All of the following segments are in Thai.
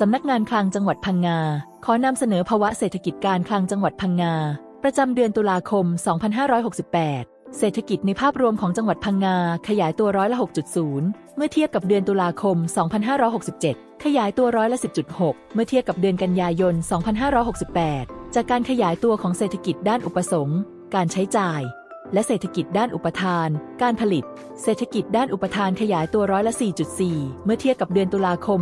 สำนักงานคลังจังหวัดพังงา ขอนำเสนอภาวะเศรษฐกิจการคลังจังหวัดพังงา ประจำเดือนตุลาคม 2568 เศรษฐกิจในภาพรวมของจังหวัดพังงา ขยายตัวร้อยละ 6.0 เมื่อเทียบกับเดือนตุลาคม 2567 ขยายตัวร้อยละ 10.6 เมื่อเทียบกับเดือนกันยายน 2568 จากการขยายตัวของเศรษฐกิจด้านอุปสงค์ การใช้จ่าย และเศรษฐกิจด้านอุปทาน การผลิต เศรษฐกิจด้านอุปทานขยายตัวร้อยละ 4.4 เมื่อเทียบกับเดือนตุลาคม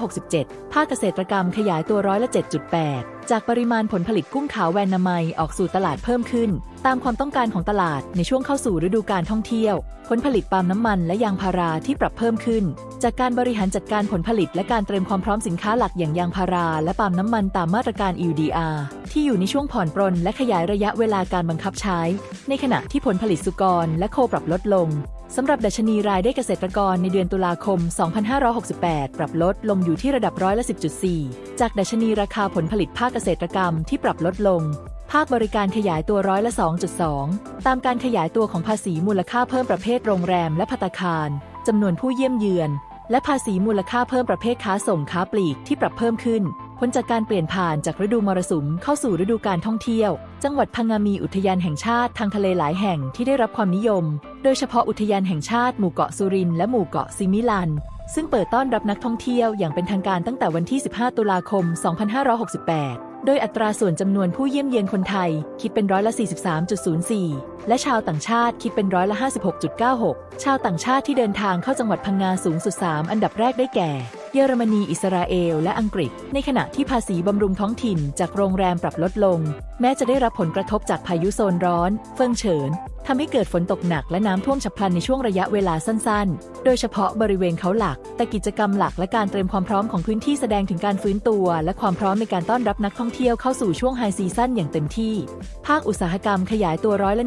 2567 ภาคเกษตรกรรมขยายตัวร้อยละ 7.8 จากปริมาณผลผลิตกุ้งขาวแวนนามัยออกสู่ตลาดเพิ่มขึ้น ตามความต้องการของตลาดในช่วงเข้าสู่ฤดูการท่องเที่ยว ผลผลิตปาล์มน้ำมันและยางพาราที่ปรับเพิ่มขึ้น จากการบริหารจัดการผลผลิตและการเตรียมความพร้อมสินค้าหลักอย่างยางพาราและปาล์มน้ำมันตามมาตรการ EUDR ที่อยู่ในช่วงผ่อนปรนและขยายระยะเวลาการบังคับใช้ ในขณะที่ผลผลิตสุกรและโคปรับลดลง สำหรับดัชนีรายได้เกษตรกรในเดือนตุลาคม 2568 ปรับลดลงอยู่ที่ระดับร้อยละ10.4 จากดัชนีราคาผลผลิตภาคเกษตรกรรมที่ปรับลดลง ภาคบริการขยายตัวร้อยละ 2.2 ตามการขยายตัวของภาษีมูลค่าเพิ่มประเภทโรงแรมและภัตคารจำนวนผู้เยี่ยมเยือน และภาษีมูลค่าเพิ่มประเภทค้าส่งค้าปลีกที่ปรับเพิ่มขึ้น พ้นจากการเปลี่ยนผ่านจากฤดูมรสุมเข้าสู่ฤดูการท่องเที่ยว จังหวัดพังงามีอุทยานแห่งชาติทางทะเลหลายแห่งที่ได้รับความนิยม โดยเฉพาะอุทยานแห่งชาติหมู่เกาะสุรินทร์และหมู่เกาะซิมิลัน ซึ่งเปิดต้อนรับนักท่องเที่ยวอย่างเป็นทางการตั้งแต่วันที่ 15 ตุลาคม 2568 โดยอัตราส่วนจำนวนผู้เยี่ยมเยียนคนไทย คิดเป็นร้อยละ 43.04 และชาวต่างชาติคิดเป็นร้อยละ 56.96 ชาวต่างชาติที่เดินทางเข้าจังหวัดพังงาสูงสุด 3 อันดับแรกได้แก่ เยอรมนี อิสราเอล และอังกฤษ ในขณะที่ภาษีบำรุงท้องถิ่นจากโรงแรมปรับลดลง แม้จะได้รับผลกระทบจากพายุโซนร้อน เฟิงเฉิน ทำให้เกิดฝนตกหนักและน้ำท่วมฉับพลันในช่วงระยะเวลาสั้นๆ โดยเฉพาะบริเวณเขาหลัก แต่กิจกรรมหลักและการเตรียมความพร้อมของพื้นที่แสดงถึงการฟื้นตัว และความพร้อมในการต้อนรับนักท่องเที่ยวเข้าสู่ช่วงไฮซีซั่นอย่างเต็มที่ ภาคอุตสาหกรรมขยายตัวร้อยละ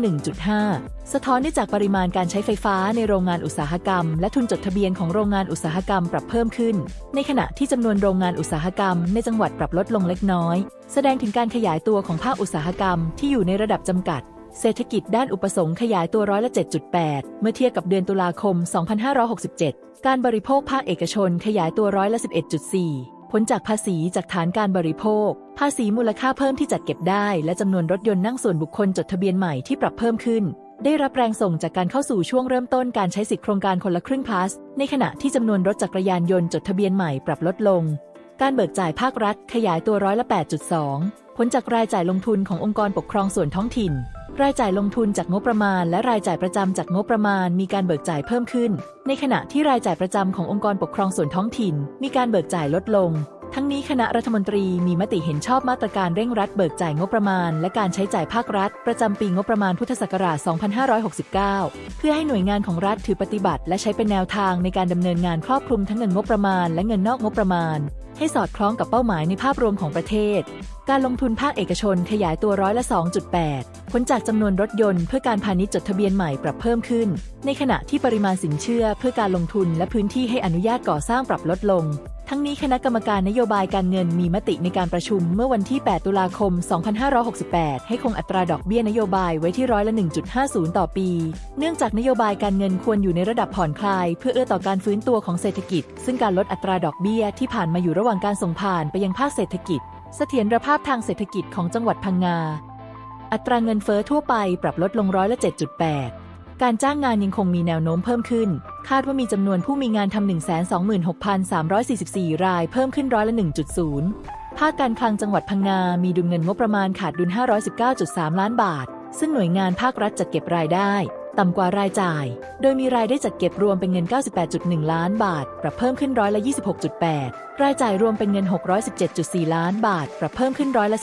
1.5 สะท้อนได้จากปริมาณการใช้ไฟฟ้าในโรงงานอุตสาหกรรม และทุนจดทะเบียนของโรงงานอุตสาหกรรมปรับเพิ่มขึ้น ในขณะที่จำนวนโรงงานอุตสาหกรรม ในจังหวัดปรับลดลงเล็กน้อย แสดงถึงการขยายตัวของภาคอุตสาหกรรมที่อยู่ในระดับจำกัด เศรษฐกิจด้านอุปสงค์ขยายตัวร้อยละ 7.8 เมื่อเทียบกับเดือนตุลาคม 2567 การบริโภคภาคเอกชนขยายตัวร้อยละ 11.4 ผลจากภาษีจากฐานการบริโภค ภาษีมูลค่าเพิ่มที่จัดเก็บได้ และจำนวนรถยนต์นั่งส่วนบุคคลจดทะเบียนใหม่ที่ปรับเพิ่มขึ้น ได้รับแรงส่งจากการเข้าสู่ช่วงเริ่มต้นการใช้สิทธิโครงการคนละครึ่ง plus ในขณะที่จำนวนรถจักรยานยนต์จดทะเบียนใหม่ปรับลดลง การเบิกจ่ายภาครัฐ ขยายตัวร้อยละ 8.2 ผลจากรายจ่ายลงทุนขององค์กรปกครองส่วนท้องถิ่น รายจ่ายลงทุนจากงบประมาณ และรายจ่ายประจำจากงบประมาณมีการเบิกจ่ายเพิ่มขึ้น ในขณะที่รายจ่ายประจำขององค์กรปกครองส่วนท้องถิ่น มีการเบิกจ่ายลดลง ทั้งนี้คณะรัฐมนตรีมีมติเห็นชอบมาตรการเร่งรัดเบิกจ่ายงบประมาณ และการใช้จ่ายภาครัฐ ประจำปีงบประมาณพุทธศักราช 2569 เพื่อให้หน่วยงานของรัฐถือปฏิบัติ และใช้เป็นแนวทางในการดำเนินงานครอบคลุมทั้งเงินงบประมาณและเงินนอกงบประมาณ ให้สอดคล้องกับเป้าหมายในภาพรวมของประเทศ การลงทุนภาคเอกชนขยายตัวร้อยละ 2.8 ผลจากจำนวนรถยนต์เพื่อการพาณิชย์จดทะเบียนใหม่ปรับเพิ่มขึ้น ในขณะที่ปริมาณสินเชื่อเพื่อการลงทุนและพื้นที่ให้อนุญาตก่อสร้างปรับลดลง ทั้งนี้คณะกรรมการนโยบายการเงินมีมติในการประชุมเมื่อวันที่ 8 ตุลาคม 2568 ให้คงอัตราดอกเบี้ยนโยบายไว้ที่ร้อยละ 1.50 ต่อปี เนื่องจากนโยบายการเงินควรอยู่ในระดับผ่อนคลาย เพื่อเอื้อต่อการฟื้นตัวของเศรษฐกิจ ซึ่งการลดอัตราดอกเบี้ยที่ผ่านมาอยู่ระหว่างการส่งผ่านไปยังภาคเศรษฐกิจ เสถียรภาพทางเศรษฐกิจของจังหวัดพังงา อัตราเงินเฟ้อทั่วไปปรับลดลงร้อยละ 7.8 การจ้างงานยังคงมีแนวโน้มเพิ่มขึ้น คาดว่ามีจำนวนผู้มีงานทำ126,344 ราย เพิ่มขึ้นร้อยละ 1.0 ภาคการคลังจังหวัดพังงา มีดุลเงินงบประมาณขาดดุล 519.3 ล้านบาท ซึ่งหน่วยงานภาครัฐจัดเก็บรายได้ ต่ำกว่ารายจ่าย โดยมีรายได้จัดเก็บรวมเป็นเงิน 98.1 ล้านบาท ปรับเพิ่มขึ้นร้อยละ 26.8 รายจ่ายรวมเป็นเงิน 617.4 ล้านบาท ปรับเพิ่มขึ้นร้อยละ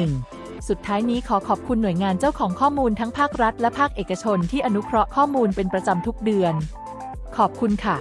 13.1สุดท้ายนี้ขอขอบคุณหน่วยงานเจ้าของข้อมูลทั้งภาครัฐและภาคเอกชนที่อนุเคราะห์ข้อมูลเป็นประจำทุกเดือน ขอบคุณค่ะ